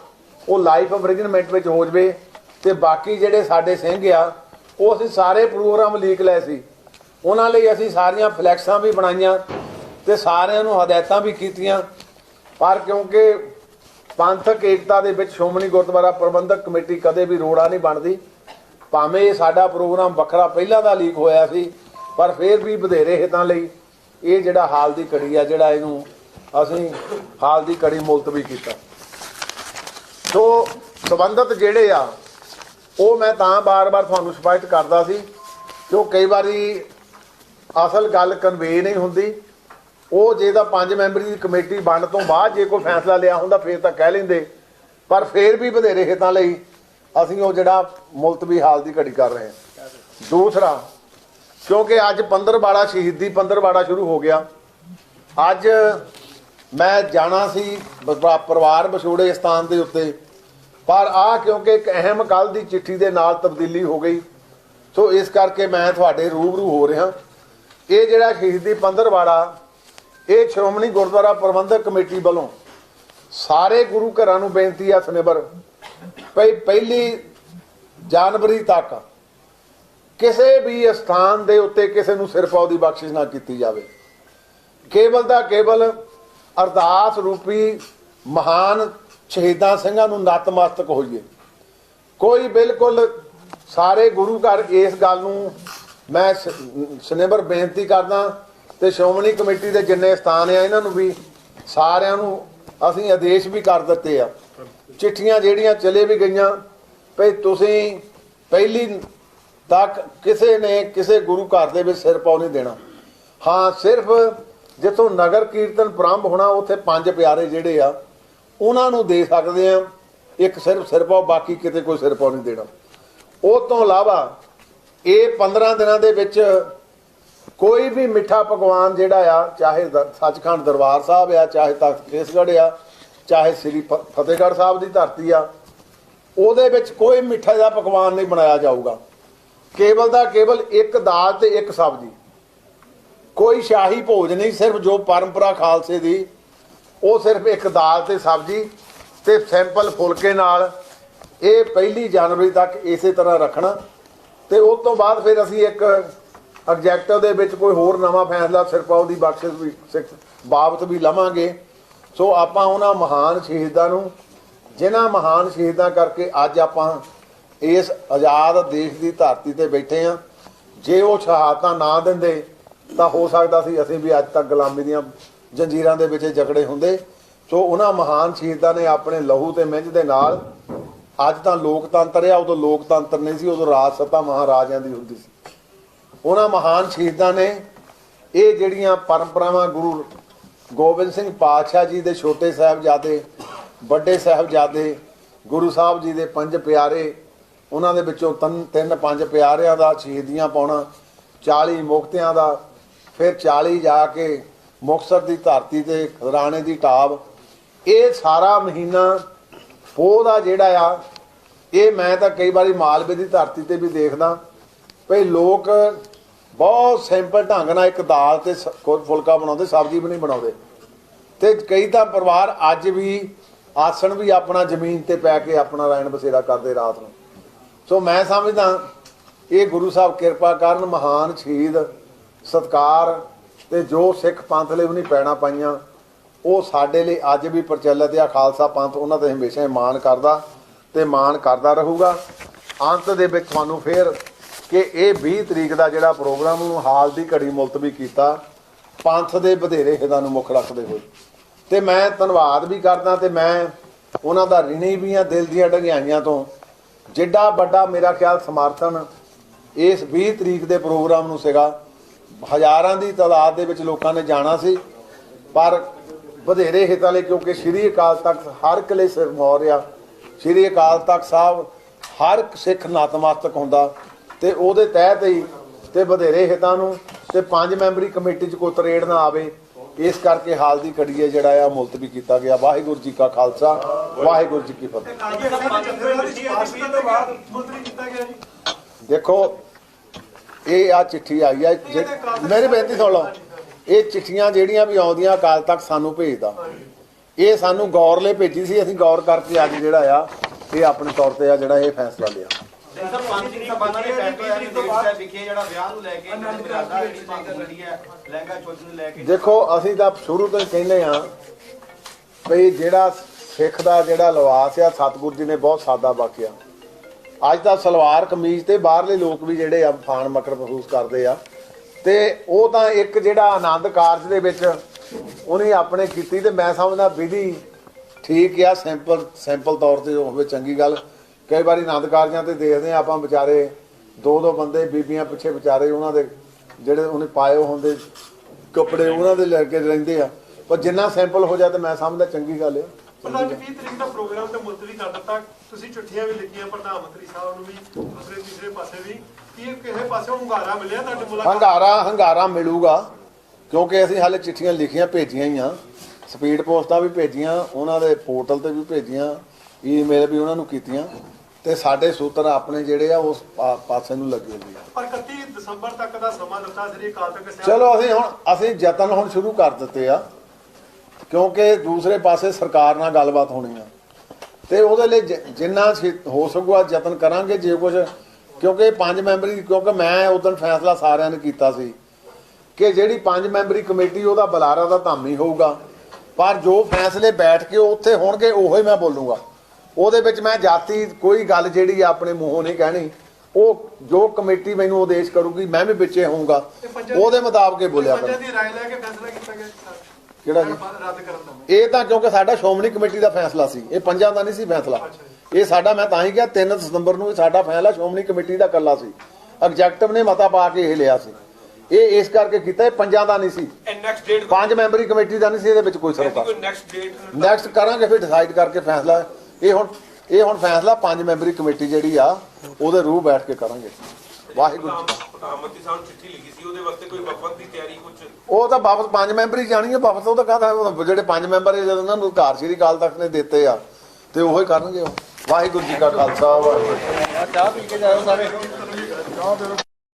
ਉਹ ਲਾਈਫ ਇੰਪ੍ਰਿਜ਼ਨਮੈਂਟ ਵਿੱਚ ਹੋ ਜਵੇ। ਤੇ ਬਾਕੀ ਜਿਹੜੇ ਸਾਡੇ ਸਿੰਘ ਆ, ਉਹ ਅਸੀਂ ਸਾਰੇ ਪ੍ਰੋਗਰਾਮ ਲੀਕ ਲਏ ਸੀ। ਉਹਨਾਂ ਲਈ ਅਸੀਂ ਸਾਰੀਆਂ ਫਲੈਕਸਾਂ ਵੀ ਬਣਾਈਆਂ ਤੇ ਸਾਰਿਆਂ ਨੂੰ ਹਦਾਇਤਾਂ ਵੀ ਕੀਤੀਆਂ। ਪਰ ਕਿਉਂਕਿ ਪੰਥਕ ਏਕਤਾ ਦੇ ਵਿੱਚ ਸ਼੍ਰੋਮਣੀ ਗੁਰਦੁਆਰਾ ਪ੍ਰਬੰਧਕ ਕਮੇਟੀ ਕਦੇ ਵੀ ਰੋੜਾ ਨਹੀਂ ਬਣਦੀ। ਭਾਵੇਂ ਇਹ ਸਾਡਾ ਪ੍ਰੋਗਰਾਮ ਵੱਖਰਾ ਪਹਿਲਾਂ ਦਾ ਲੀਕ ਹੋਇਆ ਸੀ, ਪਰ ਫਿਰ ਵੀ ਵਧੇਰੇ ਹਿੱਤਾਂ ਲਈ ਇਹ ਜਿਹੜਾ ਹਾਲ ਦੀ ਘੜੀ ਆ, ਜਿਹੜਾ ਇਹਨੂੰ ਅਸੀਂ ਹਾਲ ਦੀ ਘੜੀ ਮੁਲਤਵੀ ਕੀਤਾ। ਸੋ ਸਬੰਧਤ ਜਿਹੜੇ ਆ ਉਹ ਮੈਂ ਤਾਂ ਬਾਰ-ਬਾਰ ਤੁਹਾਨੂੰ ਸਪਸ਼ਟ ਕਰਦਾ ਸੀ ਕਿਉਂ ਕਈ ਵਾਰੀ ਅਸਲ ਗੱਲ ਕਨਵੇ ਨਹੀਂ ਹੁੰਦੀ। ਉਹ ਜੇ ਤਾਂ ਪੰਜ ਮੈਂਬਰੀ ਦੀ ਕਮੇਟੀ ਬਣਨ ਤੋਂ ਬਾਅਦ ਜੇ ਕੋਈ ਫੈਸਲਾ ਲਿਆ ਹੁੰਦਾ, ਫੇਰ ਤਾਂ ਕਹਿ ਲੈਂਦੇ। ਪਰ ਫੇਰ ਵੀ ਵਧੇਰੇ ਹਿੱਤਾਂ ਲਈ ਅਸੀਂ ਉਹ ਜਿਹੜਾ ਮੁਲਤਵੀ ਹਾਲ ਦੀ ਘੜੀ ਕਰ ਰਹੇ ਹਾਂ। ਦੂਸਰਾ, ਕਿਉਂਕਿ ਅੱਜ ਪੰਦਰਵਾੜਾ ਸ਼ਹੀਦੀ, ਪੰਦਰਵਾੜਾ ਸ਼ੁਰੂ ਹੋ ਗਿਆ। ਅੱਜ ਮੈਂ ਜਾਣਾ ਸੀ ਪਰਿਵਾਰ ਵਿਛੋੜੇ ਸਥਾਨ ਦੇ ਉੱਤੇ। ਪਰ ਆ ਕਿਉਂਕਿ ਇੱਕ ਅਹਿਮ ਕੱਲ ਦੀ ਚਿੱਠੀ ਦੇ ਨਾਲ ਤਬਦੀਲੀ ਹੋ ਗਈ। ਸੋ ਇਸ ਕਰਕੇ ਮੈਂ ਤੁਹਾਡੇ ਰੂਬਰੂ ਹੋ ਰਿਹਾ। ਇਹ ਜਿਹੜਾ ਸ਼ਹੀਦੀ ਪੰਦਰਵਾੜਾ, ਇਹ ਸ਼੍ਰੋਮਣੀ ਗੁਰਦੁਆਰਾ ਪ੍ਰਬੰਧਕ ਕਮੇਟੀ ਵੱਲੋਂ ਸਾਰੇ ਗੁਰੂ ਘਰਾਂ ਨੂੰ ਬੇਨਤੀ ਆ ਸਨਿਬਰ, ਭਈ ਪਹਿਲੀ ਜਨਵਰੀ ਤੱਕ ਕਿਸੇ ਵੀ ਸਥਾਨ ਦੇ ਉੱਤੇ ਕਿਸੇ ਨੂੰ ਸਿਰਫ ਦੀ ਬਖਸ਼ਿਸ਼ ਨਾ ਕੀਤੀ ਜਾਵੇ। ਕੇਵਲ ਦਾ ਕੇਵਲ ਅਰਦਾਸ ਰੂਪੀ ਮਹਾਨ ਸ਼ਹੀਦਾਂ ਸਿੰਘਾਂ ਨੂੰ ਨਤਮਸਤਕ ਹੋਈਏ। ਕੋਈ ਬਿਲਕੁਲ ਸਾਰੇ ਗੁਰੂ ਘਰ ਇਸ ਗੱਲ ਨੂੰ ਮੈਂ ਸ- ਸਨੇਬਰ ਬੇਨਤੀ ਕਰਦਾ ਤੇ ਸ਼੍ਰੋਮਣੀ ਕਮੇਟੀ ਦੇ ਜਿੰਨੇ ਸਥਾਨ ਆ, ਇਹਨਾਂ ਨੂੰ ਵੀ ਸਾਰਿਆਂ ਨੂੰ ਅਸੀਂ ਆਦੇਸ਼ ਵੀ ਕਰ ਦਿੱਤੇ ਆ। ਚਿੱਠੀਆਂ ਜਿਹੜੀਆਂ ਚਲੇ ਵੀ ਗਈਆਂ, ਭਈ ਤੁਸੀਂ ਪਹਿਲੀ ਤੱਕ ਕਿਸੇ ਨੇ ਕਿਸੇ ਗੁਰੂ ਘਰ ਦੇ ਵਿੱਚ ਸਿਰ ਪਾਉ ਨਹੀਂ ਦੇਣਾ। ਹਾਂ, ਸਿਰਫ ਜਿੱਥੋਂ ਨਗਰ ਕੀਰਤਨ ਪ੍ਰਾਰੰਭ ਹੋਣਾ, ਉੱਥੇ ਪੰਜ ਪਿਆਰੇ ਜਿਹੜੇ ਆ ਉਹਨਾਂ ਨੂੰ ਦੇ ਸਕਦੇ ਆ ਇੱਕ ਸਿਰਫ ਸਿਰ ਪਾਉ ਬਾਕੀ ਕਿਤੇ ਕੋਈ ਸਿਰ ਪਾਉ ਨਹੀਂ ਦੇਣਾ। ਉਹ ਤੋਂ ਇਲਾਵਾ ਇਹ 15 ਦਿਨਾਂ ਦੇ ਵਿੱਚ ਕੋਈ ਵੀ ਮਿੱਠਾ ਪਕਵਾਨ ਜਿਹੜਾ ਆ, ਚਾਹੇ ਦ- ਸੱਚਖੰਡ ਦਰਬਾਰ ਸਾਹਿਬ ਆ, ਚਾਹੇ ਤਖਤ ਕੇਸਗੜ੍ਹ ਆ, ਚਾਹੇ ਸ੍ਰੀ ਫ- ਫਤਿਹਗੜ੍ਹ ਸਾਹਿਬ ਦੀ ਧਰਤੀ ਆ, ਉਹਦੇ ਵਿੱਚ ਕੋਈ ਮਿੱਠਾ ਦਾ ਪਕਵਾਨ ਨਹੀਂ ਬਣਾਇਆ ਜਾਊਗਾ। ਕੇਵਲ ਦਾ ਕੇਵਲ ਇੱਕ ਦਾਲ ਤੇ ਇੱਕ ਸਬਜ਼ੀ। ਕੋਈ ਸ਼ਾਹੀ ਭੋਜ ਨਹੀਂ, ਸਿਰਫ ਜੋ ਪਰੰਪਰਾ ਖਾਲਸੇ ਦੀ ਉਹ ਸਿਰਫ ਇੱਕ ਦਾਲ ਤੇ ਸਬਜ਼ੀ ਤੇ ਸਿੰਪਲ ਫੁਲਕੇ ਨਾਲ ਇਹ ਪਹਿਲੀ ਜਨਵਰੀ ਤੱਕ ਇਸੇ ਤਰ੍ਹਾਂ ਰੱਖਣਾ। ਤੇ ਉਸ ਤੋਂ ਬਾਅਦ ਫਿਰ ਅਸੀਂ ਇੱਕ ਆਬਜੈਕਟਿਵ ਦੇ ਵਿੱਚ ਕੋਈ ਹੋਰ ਨਵਾਂ ਫੈਸਲਾ ਸਿਰਪਾਉ ਦੀ ਬਖਸ਼ਿਸ਼ ਵੀ ਸਿੱਖ ਬਾਬਤ ਵੀ ਲਵਾਂਗੇ। ਸੋ ਆਪਾਂ ਉਹਨਾਂ ਮਹਾਨ ਸ਼ਹੀਦਾਂ ਨੂੰ, ਜਿਨ੍ਹਾਂ ਮਹਾਨ ਸ਼ਹੀਦਾਂ ਕਰਕੇ ਅੱਜ ਆਪਾਂ ਇਸ ਆਜ਼ਾਦ ਦੇਸ਼ ਦੀ ਧਰਤੀ ਤੇ ਬੈਠੇ ਆ ਜੇ ਉਹ ਸ਼ਹਾਦਤਾਂ ਨਾ ਦਿੰਦੇ ਤਾਂ ਹੋ ਸਕਦਾ ਸੀ ਅਸੀਂ ਵੀ ਅੱਜ ਤੱਕ ਗੁਲਾਮੀ ਦੀਆਂ ਜੰਜੀਰਾਂ ਦੇ ਵਿੱਚ ਜਕੜੇ ਹੁੰਦੇ। ਸੋ ਉਹਨਾਂ ਮਹਾਨ ਸ਼ਹੀਦਾਂ ਨੇ ਆਪਣੇ ਲਹੂ ਤੇ ਮਿੰਜ ਦੇ ਨਾਲ ਅੱਜ ਤਾਂ ਲੋਕਤੰਤਰ ਆ, ਉਦੋਂ ਲੋਕਤੰਤਰ ਨਹੀਂ ਸੀ, ਉਦੋਂ ਰਾਜ ਸੱਤਾ ਮਹਾਰਾਜਿਆਂ ਦੀ ਹੁੰਦੀ ਸੀ। ਉਹਨਾਂ ਮਹਾਨ ਸ਼ਹੀਦਾਂ ਨੇ ਇਹ ਜਿਹੜੀਆਂ ਪਰੰਪਰਾਵਾਂ ਗੁਰੂ ਗੋਬਿੰਦ ਸਿੰਘ ਪਾਤਸ਼ਾਹ ਜੀ ਦੇ ਛੋਟੇ ਸਾਹਿਬਜ਼ਾਦੇ, ਵੱਡੇ ਸਾਹਿਬਜ਼ਾਦੇ, ਗੁਰੂ ਸਾਹਿਬ ਜੀ ਦੇ ਪੰਜ ਪਿਆਰੇ, ਉਹਨਾਂ ਦੇ ਵਿੱਚੋਂ ਤਿੰਨ ਤਿੰਨ ਪੰਜ ਪਿਆਰਿਆਂ ਦਾ ਸ਼ਹੀਦੀਆਂ ਪਾਉਣਾ 40 ਮੁਕਤਿਆਂ ਦਾ, ਫਿਰ 40 ਜਾ ਕੇ ਮੁਕਤਸਰ ਦੀ ਧਰਤੀ ਤੇ ਖਜ਼ਰਾਣੇ ਦੀ ਢਾਬ, ਇਹ ਸਾਰਾ ਮਹੀਨਾ ਪੋਹ ਦਾ ਜਿਹੜਾ ਆ, ਇਹ ਮੈਂ ਤਾਂ ਕਈ ਵਾਰੀ ਮਾਲਵੇ ਦੀ ਧਰਤੀ ਤੇ ਵੀ ਦੇਖਦਾ ਭਈ ਲੋਕ ਬਹੁਤ ਸਿੰਪਲ ਢੰਗ ਨਾਲ ਇੱਕ ਦਾਲ ਤੇ ਸ- ਫੁਲਕਾ ਬਣਾਉਂਦੇ, ਸਬਜ਼ੀ ਵੀ ਨਹੀਂ ਬਣਾਉਂਦੇ। ਤੇ ਕਈ ਤਾਂ ਪਰਿਵਾਰ ਅੱਜ ਵੀ ਆਸਣ ਵੀ ਆਪਣਾ ਜ਼ਮੀਨ ਤੇ ਪੈ ਕੇ ਆਪਣਾ ਰਹਿਣ ਬਸੇਰਾ ਕਰਦੇ ਰਾਤ ਨੂੰ। ਸੋ ਮੈਂ ਸਮਝਦਾ, ਇਹ ਗੁਰੂ ਸਾਹਿਬ ਕਿਰਪਾ ਕਰਨ, ਮਹਾਨ ਸ਼ਹੀਦ, ਸਤਕਾਰ ਤੇ ਜੋ ਸਿੱਖ ਪੰਥ ਲਈ ਉਹਨੇ ਪੈਣਾ ਪਾਈਆਂ, ਉਹ ਸਾਡੇ ਲਈ ਅੱਜ ਵੀ ਪ੍ਰਚਲਿਤ ਆ। ਖਾਲਸਾ ਪੰਥ ਉਹਨਾਂ ਤੇ ਹਮੇਸ਼ਾ ਹੀ ਮਾਣ ਕਰਦਾ ਤੇ ਮਾਣ ਕਰਦਾ ਰਹੂਗਾ। ਅੰਤ ਦੇ ਵਿੱਚ ਤੁਹਾਨੂੰ ਫੇਰ ਕਿ ਇਹ 20 ਤਰੀਕ ਦਾ ਜਿਹੜਾ ਪ੍ਰੋਗਰਾਮ ਨੂੰ ਹਾਲ ਦੀ ਘੜੀ ਮੁਲਤਵੀ ਕੀਤਾ, ਪੰਥ ਦੇ ਵਧੇਰੇ ਹਿੱਤਾਂ ਨੂੰ ਮੁੱਖ ਰੱਖਦੇ ਹੋਏ। ਤੇ ਮੈਂ ਧੰਨਵਾਦ ਵੀ ਕਰਦਾ ਤੇ ਮੈਂ ਉਹਨਾਂ ਦਾ ਰਿਣੀ ਵੀ ਆ ਦਿਲ ਦੀਆਂ ਡੰਗਿਆਈਆਂ ਤੋਂ। ਜਿੱਡਾ ਵੱਡਾ ਮੇਰਾ ਖਿਆਲ ਸਮਰਥਨ ਇਸ 20 ਤਰੀਕ ਦੇ ਪ੍ਰੋਗਰਾਮ ਨੂੰ ਸੀਗਾ। ਹਜ਼ਾਰਾਂ ਦੀ ਤਾਦਾਦ ਦੇ ਵਿੱਚ ਲੋਕਾਂ ਨੇ ਜਾਣਾ ਸੀ, ਪਰ ਵਧੇਰੇ ਹਿੱਤਾਂ ਲਈ ਕਿਉਂਕਿ ਸ਼੍ਰੀ ਅਕਾਲ ਤਖਤ ਹਰ ਕਿਲੇ ਸਿਰ ਆ ਸ਼੍ਰੀ ਅਕਾਲ ਤਖਤ ਸਾਹਿਬ ਹਰ ਇੱਕ ਸਿੱਖ ਨਤਮਸਤਕ ਹੁੰਦਾ ਤੇ ਉਹਦੇ ਤਹਿਤ ਹੀ ਤੇ ਵਧੇਰੇ ਹਿੱਤਾਂ ਨੂੰ ਤੇ ਪੰਜ ਮੈਂਬਰੀ ਕਮੇਟੀ 'ਚ ਕੋਈ ਤਰੇੜ ਨਾ ਆਵੇ, ਇਸ ਕਰਕੇ ਹਾਲ ਦੀ ਘੜੀਏ ਜਿਹੜਾ ਆ ਮੁਲਤਵੀ ਕੀਤਾ ਗਿਆ। ਵਾਹਿਗੁਰੂ ਜੀ ਕਾ ਖਾਲਸਾ, ਵਾਹਿਗੁਰੂ ਜੀ ਕੀ ਫਤਿਹ। ਦੇਖੋ ਇਹ ਆ ਚਿੱਠੀ ਆਈ ਆ ਮੇਰੀ ਬੇਨਤੀ ਸੁਣ ਲਓ। ਇਹ ਚਿੱਠੀਆਂ ਜਿਹੜੀਆਂ ਵੀ ਆਉਂਦੀਆਂ ਅਕਾਲ ਤੱਕ ਸਾਨੂੰ ਭੇਜਦਾ। ਇਹ ਸਾਨੂੰ ਗੌਰ ਲਈ ਭੇਜੀ ਸੀ ਅਸੀਂ ਗੌਰ ਕਰਕੇ ਅੱਜ ਜਿਹੜਾ ਆ ਇਹ ਆਪਣੇ ਤੌਰ ਤੇ ਆ ਜਿਹੜਾ ਇਹ ਫੈਸਲਾ ਲਿਆ। ਸਰ ਪੰਜ ਤਰੀਕ ਬੰਨਾਂ ਨੇ ਫੈਸਲਾ ਹੋਇਆ ਕਿ ਦੇਸ਼ ਦਾ ਵਿਖੇ ਜਿਹੜਾ ਵਿਆਹ ਨੂੰ ਲੈ ਕੇ ਇਹਨਾਂ ਦੀ ਮਰਿਆਦਾ ਜਿਹੜੀ ਮੰਗ ਕਰਦੀ ਹੈ ਲਹਿੰਗਾ ਚੋਚ ਨੂੰ ਲੈ ਕੇ। ਦੇਖੋ ਅਸੀਂ ਤਾਂ ਸ਼ੁਰੂ ਤੋਂ ਹੀ ਕਹਿੰਦੇ ਆ ਵੀ ਜਿਹੜਾ ਸਿੱਖ ਦਾ ਜਿਹੜਾ ਲਿਬਾਸ ਆ ਸਤਿਗੁਰੂ ਜੀ ਨੇ ਬਹੁਤ ਸਾਦਾ ਬਾਕਿਆ ਅੱਜ ਤਾਂ ਸਲਵਾਰ ਕਮੀਜ਼ ਤੇ ਬਾਹਰਲੇ ਲੋਕ ਵੀ ਜਿਹੜੇ ਆ ਫਾਨ ਮਕਰ ਮਹਿਸੂਸ ਕਰਦੇ ਆ। ਤੇ ਉਹ ਤਾਂ ਇੱਕ ਜਿਹੜਾ ਆਨੰਦ ਕਾਰਜ ਦੇ ਵਿੱਚ ਉਹਨੇ ਆਪਣੇ ਕੀਤੀ ਤੇ ਮੈਂ ਸਮਝਦਾ ਵਿਧੀ ਠੀਕ ਆ ਸਿੰਪਲ ਸਿੰਪਲ ਤੌਰ ਤੇ ਹੋਵੇ, ਚੰਗੀ ਗੱਲ। ਕਈ ਵਾਰੀ ਆਨੰਦ ਕਾਰਜਾਂ ਤੇ ਦੇਖਦੇ ਆ, ਆਪਾਂ ਵਿਚਾਰੇ ਦੋ ਦੋ ਬੰਦੇ, ਬੀਬੀਆਂ ਪਿੱਛੇ ਵਿਚਾਰੇ ਉਹਨਾਂ ਦੇ ਜਿਹੜੇ ਉਹਨੇ ਪਾਏ ਹੁੰਦੇ ਕੱਪੜੇ, ਉਹਨਾਂ ਦੇ ਲੈ ਕੇ ਰਹਿੰਦੇ ਆ। ਪਰ ਜਿੰਨਾ ਸਿੰਪਲ ਹੋ ਜਾ ਤੇ ਮੈਂ ਸਮਝਦਾ ਚੰਗੀ ਗੱਲ ਆ। ਪ੍ਰਧਾਨ ਜੀ 20 ਤਰੀਕ ਦਾ ਪ੍ਰੋਗਰਾਮ ਤੇ ਮੁਲਤਵੀ ਕਰ ਦਿੱਤਾ। ਤੁਸੀਂ ਚਿੱਠੀਆਂ ਵੀ ਲਿਖੀਆਂ ਪ੍ਰਧਾਨ ਮੰਤਰੀ ਸਾਹਿਬ ਨੂੰ ਵੀ ਦੂਸਰੇ ਤੀਸਰੇ ਪਾਸੇ ਵੀ। ਕੀ ਕਿਸੇ ਪਾਸੇ ਹੁੰਗਾਰਾ ਮਿਲਿਆ ਤੁਹਾਡੇ ਮੁਲਾਕਾਤ? ਹੰਗਾਰਾ ਹੰਗਾਰਾ ਮਿਲੂਗਾ ਕਿਉਂਕਿ ਅਸੀਂ ਹਾਲੇ ਚਿੱਠੀਆਂ ਲਿਖੀਆਂ ਭੇਜੀਆਂ ਹੀ ਆ। ਸਪੀਡ ਪੋਸਟਾਂ ਵੀ ਭੇਜੀਆਂ ਉਹਨਾਂ ਦੇ ਪੋਰਟਲ ਤੇ ਵੀ ਭੇਜੀਆਂ ਈਮੇਲ ਵੀ ਉਹਨਾਂ ਨੂੰ ਕੀਤੀਆਂ। ਤੇ ਸਾਡੇ ਸੂਤਰ ਆਪਣੇ ਜਿਹੜੇ ਆ ਉਸ ਪਾਸੇ ਨੂੰ ਲੱਗੇ ਹੋਏ ਆ। ਪਰ 31 ਦਸੰਬਰ ਤੱਕ ਦਾ ਸਮਾਂ ਦਿੱਤਾ ਸ੍ਰੀ ਅਕਾਲ ਤਖਤ ਸਾਹਿਬ ਚਲੋ ਅਸੀਂ ਹੁਣ ਅਸੀਂ ਯਤਨ ਹੁਣ ਸ਼ੁਰੂ ਕਰ ਦਿੱਤੇ ਆ। ਕਿਉਂਕਿ ਦੂਸਰੇ ਪਾਸੇ ਸਰਕਾਰ ਨਾਲ ਗੱਲਬਾਤ ਹੋਣੀ ਆ। ਤੇ ਉਹਦੇ ਲਈ ਜਿੰਨਾ ਹੋ ਸਕੂਗਾ ਯਤਨ ਕਰਾਂਗੇ ਜੇ ਕੁਝ ਕਿਉਂਕਿ ਪੰਜ ਮੈਂਬਰੀ ਕਿਉਂਕਿ ਮੈਂ ਉਦੋਂ ਫੈਸਲਾ ਸਾਰਿਆਂ ਨੇ ਕੀਤਾ ਸੀ ਕਿ ਜਿਹੜੀ ਪੰਜ ਮੈਂਬਰੀ ਕਮੇਟੀ ਉਹਦਾ ਬੁਲਾਰਾ ਦਾ ਧਾਮੀ ਹੋਊਗਾ। ਪਰ ਜੋ ਫੈਸਲੇ ਬੈਠ ਕੇ ਉੱਥੇ ਹੋਣਗੇ ਉਹੋ ਹੀ ਮੈਂ ਬੋਲੂੰਗਾ। ਉਹਦੇ ਵਿੱਚ ਮੈਂ ਜਾਤੀ ਕੋਈ ਗੱਲ ਜਿਹੜੀ ਆਪਣੇ ਮੂੰਹੋਂ ਨਹੀਂ ਕਹਿਣੀ। ਉਹ ਜੋ ਕਮੇਟੀ ਮੈਨੂੰ ਆਦੇਸ਼ ਕਰੂਗੀ ਮੈਂ ਵੀ ਵਿੱਚੇ ਹੋਊਂਗਾ। ਉਹਦੇ ਮੁਤਾਬਕ ਹੀ ਬੋਲਿਆ ਕਰਾਂ ਕਿਹੜਾ ਜੀ? ਇਹ ਤਾਂ ਕਿਉਂਕਿ ਸਾਡਾ ਸ਼੍ਰੋਮਣੀ ਕਮੇਟੀ ਦਾ ਫੈਸਲਾ ਸੀ ਇਹ ਪੰਜਾਂ ਦਾ ਨਹੀਂ ਸੀ ਫੈਸਲਾ। ਇਹ ਸਾਡਾ ਮੈਂ ਤਾਂ ਹੀ ਕਿਹਾ 3 ਦਸੰਬਰ ਨੂੰ ਇਹ ਸਾਡਾ ਫੈਸਲਾ ਸ਼੍ਰੋਮਣੀ ਕਮੇਟੀ ਦਾ ਕੱਲਾ ਸੀ। ਐਗਜ਼ੈਕਟਿਵ ਨੇ ਮਤਾ ਪਾ ਕੇ ਇਹ ਲਿਆ ਸੀ। ਇਹ ਇਸ ਕਰਕੇ ਕੀਤਾ ਇਹ ਪੰਜਾਂ ਦਾ ਨਹੀਂ ਸੀ। ਪੰਜ ਮੈਂਬਰੀ ਕਮੇਟੀ ਦਾ ਨਹੀਂ ਸੀ ਇਹਦੇ ਵਿੱਚ ਕੋਈ ਸਰਕਾਰ. ਨੈਕਸਟ ਕਰਾਂਗੇ ਫਿਰ ਡਿਸਾਈਡ ਕਰਕੇ ਫੈਸਲਾ। ਇਹ ਹੁਣ ਇਹ ਹੁਣ ਫੈਸਲਾ ਪੰਜ ਮੈਂਬਰੀ ਕਮੇਟੀ ਜਿਹੜੀ ਆ ਉਹਦੇ ਰੂਹ ਬੈਠ ਕੇ ਕਰਾਂਗੇ। ਵਾਹਿਗੁਰੂ ਜੀ ਪ੍ਰਧਾਨ ਮੰਤਰੀ ਸਾਹਿਬ ਨੂੰ ਚਿੱਠੀ ਲਿਖੀ ਸੀ ਉਹਦੇ ਵਾਸਤੇ ਕੋਈ ਵਫਦ ਦੀ ਤਿਆਰੀ ਕੁਝ ਉਹ ਤਾਂ ਵਾਪਸ ਪੰਜ ਮੈਂਬਰ ਹੀ ਜਾਣੀ ਹੈ ਵਾਪਸ ਉਹ ਤਾਂ ਕਹਦਾ ਜਿਹੜੇ ਪੰਜ ਮੈਂਬਰ ਹੈ ਜਦੋਂ ਉਹਨਾਂ ਨੂੰ ਘਰ ਸ਼੍ਰੀ ਅਕਾਲ ਤਖਤ ਨੇ ਦਿੱਤੇ ਆ ਤੇ ਉਹੋ ਹੀ ਕਰਨਗੇ ਉਹ। ਵਾਹਿਗੁਰੂ ਜੀ ਕਾ ਖਾਲਸਾ ਵਾਹਿਗੁਰੂ ਜੀ ਕੀ ਫਤਿਹ। ਚਾਹ ਪੀ ਕੇ ਜਾਓ ਸਾਰੇ।